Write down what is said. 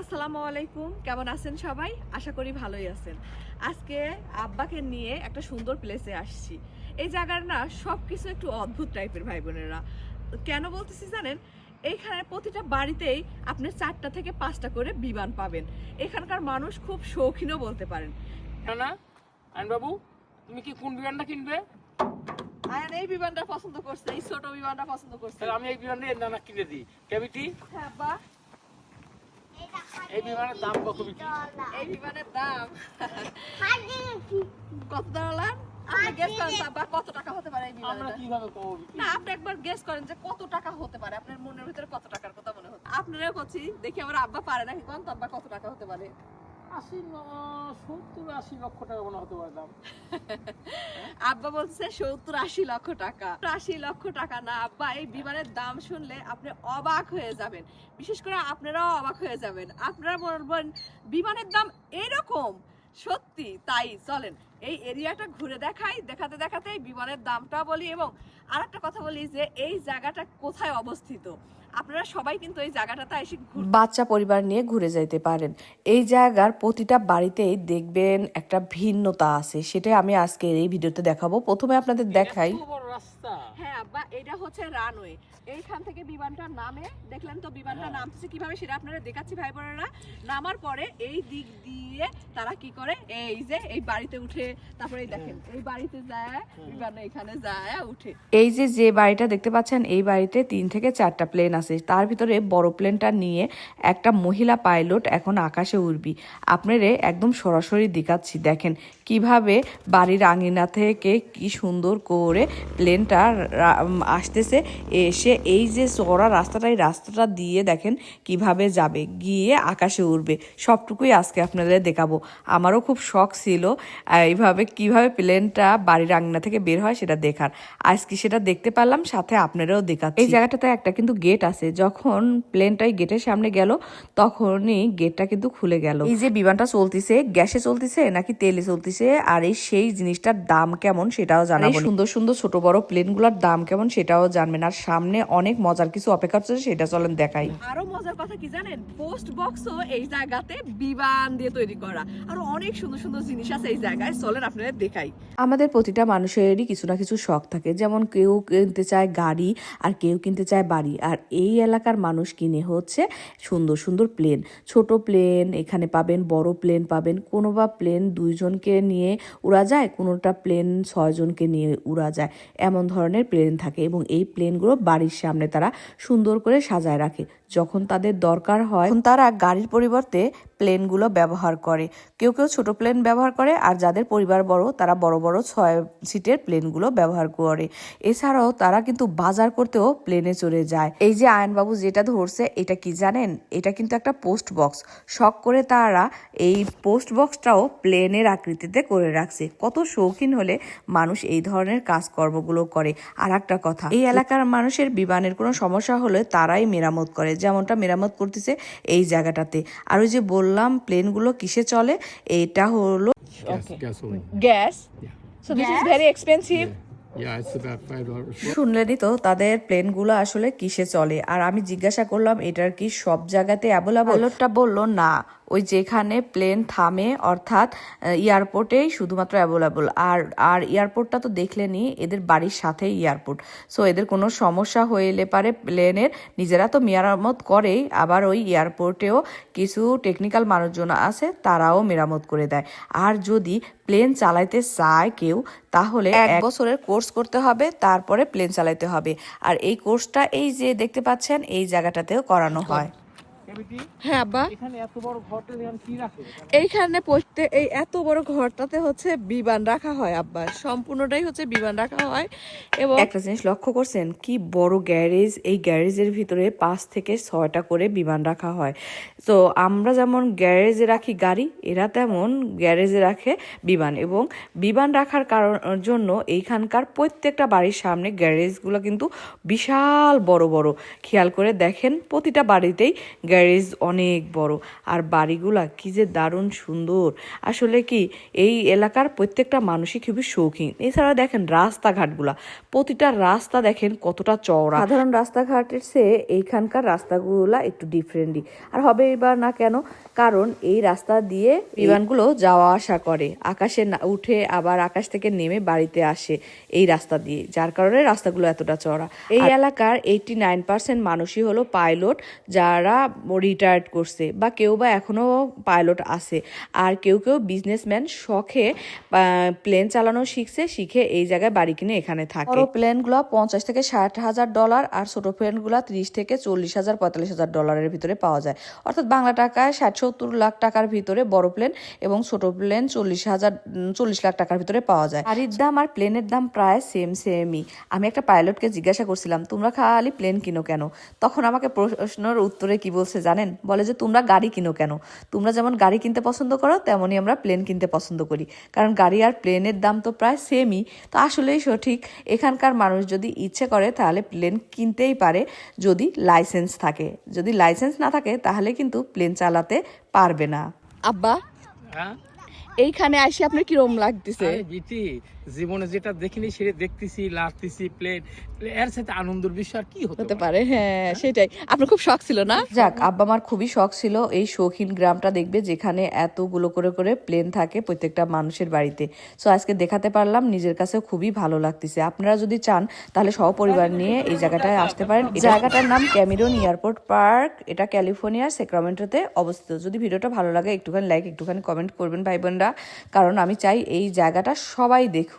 আসসালামু আলাইকুম। কেমন আছেন সবাই? আশা করি ভালোই আছেন। আজকে আব্বাকে নিয়ে একটা সুন্দর প্লেসে আসছি। এই জায়গার না সব কিছু একটু অদ্ভুত টাইপের ভাই বোনেরা। কেন বলতেছি জানেন? এইখানে প্রতিটা বাড়িতেই আপনি চারটা থেকে পাঁচটা করে বিমান পাবেন। এখানকার মানুষ খুব শৌখিনও বলতে পারেন। না বাবু তুমি কি কোন বিমানটা কিনবে? আয়ান এই বিমানটা পছন্দ করছে এই ছোট বিমানটা পছন্দ করছে। আমি এই বিমানটা এর নানা কিনে দিই। কেবিটি হ্যাঁ আব্বা এই বিমানের দাম কত বিক্রি? এই বিমানের দাম? কত দাঁড়ালাম আপনি গেস করেন আব্বা কত টাকা হতে পারে এই বিমানের আমরা কীভাবে কম না আপনি একবার গেস করেন যে কত টাকা হতে পারে। আপনার মনের ভিতরে কত টাকার কথা মনে হচ্ছে? আপনারাও করছি দেখি আমার আব্বা পারে নাকি? কোন তো আব্বা কত টাকা হতে পারে? আশি সত্তর, আশি লক্ষ টাকা মনে আব্বা বলছে সত্তর, আশি লক্ষ টাকা। আশি লক্ষ টাকা না, আব্বা, এই বিমানের দাম শুনলে আপনি অবাক হয়ে যাবেন। বিশেষ করে আপনারাও অবাক হয়ে যাবেন। আপনারা বলবেন, বিমানের দাম এরকম। সত্যি তাই চলেন। এই এরিয়াটা ঘুরে দেখাই দেখাতে দেখাতে বিমানের দামটা বলি এবং আরেকটা কথা বলি যে এই জায়গাটা কোথায় অবস্থিত? আপনারা সবাই কিন্তু এই জায়গাটাতে এসে ঘুরতে বাচ্চা পরিবার নিয়ে ঘুরে যাইতে পারেন। এই জায়গার প্রতিটা বাড়িতেই দেখবেন একটা ভিন্নতা আছে সেটাই আমি আজকে এই ভিডিওতে দেখাবো। প্রথমে আপনাদের দেখাই হ্যাঁ আব্বা এটা হচ্ছে রানওয়ে। এইখান থেকে বিমানটা নামে দেখলেন তো বিমানটা হ্যাঁ। নামতেছে কীভাবে সেটা আপনারা দেখাচ্ছি ভাই বোনেরা নামার পরে এই দিক দিয়ে তারা কি করে এই যে এই বাড়িতে উঠে তারপরে দেখেন এই বাড়িতে যায় বিমান এখানে যায় উঠে। এই যে যে বাড়িটা দেখতে পাচ্ছেন এই বাড়িতে তিন থেকে চারটা প্লেন আছে। তার ভিতরে বড় প্লেনটা নিয়ে একটা মহিলা পাইলট এখন আকাশে উড়বি। আপনারে একদম সরাসরি দেখাচ্ছি দেখেন কীভাবে বাড়ির আঙিনা থেকে কি সুন্দর করে প্লেনটা আসতেছে এসে এই যে চড়া রাস্তাটা এই রাস্তাটা দিয়ে দেখেন কীভাবে যাবে। গিয়ে আকাশে উড়বে। সবটুকুই আজকে আপনাদের দেখাবো। আমারও খুব শখ ছিল এইভাবে কীভাবে প্লেনটা বাড়ির আঙিনা থেকে বের হয় সেটা দেখার। আজকে সেটা দেখতে পারলাম সাথে আপনারাও দেখাচ্ছি। এই জায়গাটাতে একটা কিন্তু গেট আছে। যখন প্লেনটা এই গেটের সামনে গেল তখনই গেটটা কিন্তু খুলে গেল। এই যে বিমানটা চলতিছে গ্যাসে চলতিছে নাকি তেলে চলতিছে? আর এই সেই জিনিসটার দাম কেমন সেটাও জানাব সুন্দর সুন্দর ছোট বড় প্লেনগুলোর দাম কেমন সেটাও জানবেন। আর সামনে অনেক মজার কিছু অপেক্ষা করছে সেটা চলেন দেখাই। আরও মজার কথা কি জানেন? পোস্ট বক্সও এই জায়গাতে বিমান দিয়ে তৈরি করা। আর অনেক সুন্দর সুন্দর জিনিস আছে এই জায়গায় চলেন আপনাদের দেখাই। আমাদের প্রতিটা মানুষেরই কিছু না কিছু শখ থাকে যেমন কেউ কিনতে চায় গাড়ি আর কেউ কিনতে চায় বাড়ি। আর এই এলাকার মানুষ কিনে হচ্ছে সুন্দর সুন্দর প্লেন। ছোট প্লেন এখানে পাবেন বড় প্লেন পাবেন কোনো বা প্লেন দুইজনকে নিয়ে উড়া যায় কোনোটা প্লেন ছয়জনকে নিয়ে উড়া যায়। এমন ধরনের প্লেন থাকে এবং এই প্লেনগুলো বাড়ির সামনে তারা সুন্দর করে সাজায় রাখে। যখন তাদের দরকার হয় তারা গাড়ির পরিবর্তে প্লেনগুলো ব্যবহার করে। কেউ কেউ ছোট প্লেন ব্যবহার করে, আর যাদের পরিবার বড়, তারা বড় বড় ছয় সিটের প্লেনগুলো ব্যবহার করে। এছাড়াও তারা কিন্তু বাজার করতেও প্লেনে চড়ে যায়। এই যে আয়নবাবু যেটা ধরছে, এটা কি জানেন? এটা কিন্তু একটা পোস্ট বক্স শখ করে তারা এই পোস্ট বক্সটাও প্লেনের আকৃতিতে করে রাখছে। কত শৌখিন হলে মানুষ এই ধরনের কাজকর্মগুলো করে। আর একটা কথা, এই এলাকার মানুষের বিমানের কোনো সমস্যা হলে তারাই মেরামত করে। যেমনটা মেরামত করতেছে এই জায়গাটাতে। আর ওই যে বললাম প্লেনগুলো কিসে চলে? এটা হলো gas so this is very expensive. শুনলেনই তো তাদের প্লেনগুলো আসলে কিসে চলে? আর আমি জিজ্ঞাসা করলাম এটার কি সব জায়গাতে অ্যাভেলেবল বলল না। ওই যেখানে প্লেন থামে অর্থাৎ এয়ারপোর্টেই শুধুমাত্র অ্যাভেলেবল আর আর এয়ারপোর্টটা তো দেখলেনি এদের বাড়ির সাথে এয়ারপোর্ট সো এদের কোনো সমস্যা হইলে পারে প্লেনের নিজেরা তো মেরামত করেই আবার ওই এয়ারপোর্টেও কিছু টেকনিক্যাল মানুষজন আছে তারাও মেরামত করে দেয়। আর যদি প্লেন চালাইতে চায় কেউ তাহলে এক বছরের কোর্স করতে হবে তারপরে প্লেন চালাইতে হবে। আর এই কোর্সটা এই যে দেখতে পাচ্ছেন এই জায়গাটাতেও করানো হয়। হ্যাঁ আব্বা। এখানে এত বড় ঘরটা কি রাখে এইখানে পড়তে এই এত বড় ঘরটাতে হচ্ছে বিমান রাখা হয় আব্বা। সম্পূর্ণটাই হচ্ছে বিমান রাখা হয় এবং একটা জিনিস লক্ষ্য করছেন কি বড় গ্যারেজ এই গ্যারেজের ভিতরে পাঁচ থেকে ছয়টা করে বিমান রাখা হয়। তো আমরা যেমন গ্যারেজে রাখি গাড়ি এরা তেমন গ্যারেজে রাখে বিমান এবং বিমান রাখার কারণ জন্য এইখানকার প্রত্যেকটা বাড়ির সামনে গ্যারেজগুলো কিন্তু বিশাল বড় বড়। খেয়াল করে দেখেন প্রতিটা বাড়িতেই গ্যারেজ গ্যারেজ অনেক বড়। আর বাড়িগুলা কি যে দারুণ সুন্দর। আসলে কি এই এলাকার প্রত্যেকটা মানুষই খুবই শৌখিন। এছাড়া দেখেন রাস্তাঘাটগুলা প্রতিটা রাস্তা দেখেন কতটা চওড়া। সাধারণ রাস্তাঘাটের চেয়ে এইখানকার রাস্তাগুলা একটু ডিফারেন্টই আর হবে এবার না কেন? কারণ এই রাস্তা দিয়ে বিমানগুলো যাওয়া আসা করে। আকাশে না উঠে আবার আকাশ থেকে নেমে বাড়িতে আসে এই রাস্তা দিয়ে যার কারণে রাস্তাগুলো এতটা চড়া এই এলাকার এইটি নাইন পার্সেন্ট মানুষই হলো পাইলট যারা রিটায়ার্ড করছে বা কেউ বা এখনও পাইলট আছে। আর কেউ কেউ বিজনেসম্যান শখে প্লেন চালানো শিখছে, শিখে এই জায়গায় বাড়ি কিনে এখানে থাকে। বড় প্লেনগুলো পঞ্চাশ থেকে ষাট হাজার ডলার আর ছোট প্লেনগুলো ত্রিশ থেকে চল্লিশ হাজার, পঁয়তাল্লিশ হাজার ডলারের ভিতরে পাওয়া যায়। অর্থাৎ বাংলা টাকায় ষাট সত্তর লাখ টাকার ভিতরে বড় প্লেন এবং ছোট প্লেন চল্লিশ হাজার চল্লিশ লাখ টাকার ভিতরে পাওয়া যায়। গাড়ির দাম আর প্লেনের দাম প্রায় সেম সেমই আমি একটা পাইলটকে জিজ্ঞাসা করছিলাম, তোমরা খালি প্লেন কিনো কেন? তখন আমাকে প্রশ্নের উত্তরে কি বলছে জানেন? বলে যে তোমরা গাড়ি কিনো কেন? তোমরা যেমন গাড়ি কিনতে পছন্দ করো তেমনই আমরা প্লেন কিনতে পছন্দ করি। কারণ গাড়ি আর প্লেনের দাম তো প্রায় সেমই তো আসলেই সঠিক। এখানকার মানুষ যদি ইচ্ছে করে তাহলে প্লেন কিনতেই পারে যদি লাইসেন্স থাকে। যদি লাইসেন্স না থাকে তাহলে কিন্তু প্লেন চালাতে পারবে না। আব্বা হ্যাঁ? এইখানে আসি আপনার কিরম লাগতেছে? জীবনে যেটা দেখিনি সেটা দেখতেছি লাড়তেছি প্লেন এর সাথে আনন্দের বিষয় আর কি হতে পারে? পারে হ্যাঁ সেটাই। আপনার খুব শখ ছিল না? যাক আব্বা আমার খুবই শখ ছিল। এই শৌখিন গ্রামটা দেখবে যেখানে এতগুলো করে করে প্লেন থাকে প্রত্যেকটা মানুষের বাড়িতে। সো আজকে দেখাতে পারলাম নিজের কাছেও খুবই ভালো লাগতেছে। আপনারা যদি চান তাহলে সহপরিবার নিয়ে এই জায়গাটায় আসতে পারেন। এই জায়গাটার নাম ক্যামিরন এয়ারপোর্ট পার্ক। এটা ক্যালিফোর্নিয়ার সেক্রামেন্টোতে অবস্থিত। যদি ভিডিওটা ভালো লাগে একটুখানি লাইক একটুখানি কমেন্ট করবেন ভাই বোনরা। কারণ আমি চাই এই জায়গাটা সবাই দেখুক।